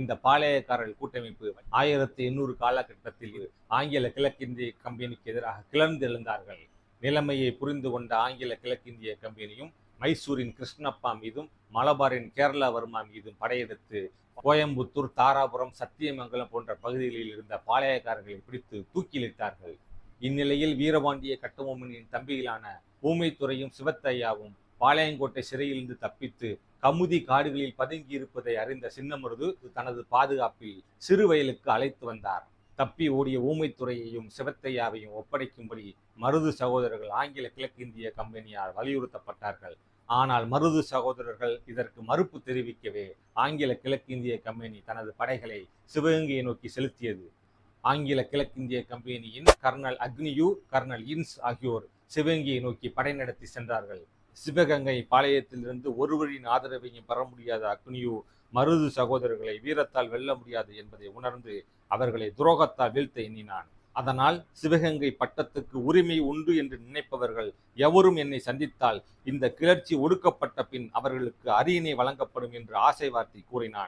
இந்த பாளையக்காரர்கள் கூட்டமைப்பு ஆயிரத்தி எண்ணூறு காலகட்டத்தில் ஆங்கில கிழக்கிந்திய கம்பெனிக்கு எதிராக கிளர்ந்து எழுந்தார்கள் நிலைமையை புரிந்து கொண்ட ஆங்கில கிழக்கிந்திய கம்பெனியும் மைசூரின் கிருஷ்ணப்பா மீதும் மலபாரின் கேரளவர்மா மீதும் படையெடுத்து கோயம்புத்தூர் தாராபுரம் சத்தியமங்கலம் போன்ற பகுதிகளில் இருந்த பாளையக்காரர்களை பிடித்து தூக்கிலிட்டார்கள். இந்நிலையில் வீரபாண்டிய கட்டபொம்மனின் தம்பிகளான ஊமைத்துறையும் சிவத்தையாவும் பாளையங்கோட்டை சிறையிலிருந்து தப்பித்து கமுதி காடுகளில் பதுங்கி இருப்பதை அறிந்த சின்னமருது தனது பாதுகாப்பில் சிறுவயலுக்கு அழைத்து வந்தார். தப்பி ஓடிய ஊமைத்துறையையும் சிவத்தையாவையும் ஒப்படைக்கும்படி மருது சகோதரர்கள் ஆங்கில கிழக்கிந்திய கம்பெனியால் வலியுறுத்தப்பட்டார்கள். ஆனால் மருது சகோதரர்கள் இதற்கு மறுப்பு தெரிவிக்கவே ஆங்கில கிழக்கிந்திய கம்பெனி தனது படைகளை சிவகங்கையை நோக்கி செலுத்தியது. ஆங்கில கிழக்கிந்திய கம்பெனியின் கர்னல் அக்னியூ கர்னல் இன்ஸ் ஆகியோர் சிவகங்கையை நோக்கி படை நடத்தி சென்றார்கள். சிவகங்கை பாளையத்திலிருந்து ஒருவரின் ஆதரவையும் பெற முடியாத அக்னியூ மருது சகோதரர்களை வீரத்தால் வெல்ல முடியாது என்பதை உணர்ந்து அவர்களை துரோகத்தால் வீழ்த்த எண்ணினான். அதனால் சிவகங்கை பட்டத்துக்கு உரிமை உண்டு என்று நினைப்பவர்கள் எவரும் என்னை சந்தித்தால் இந்த கிளர்ச்சி ஒடுக்கப்பட்ட பின் அவர்களுக்கு அரியணை வழங்கப்படும் என்று ஆசை வார்த்தை கூறினான்.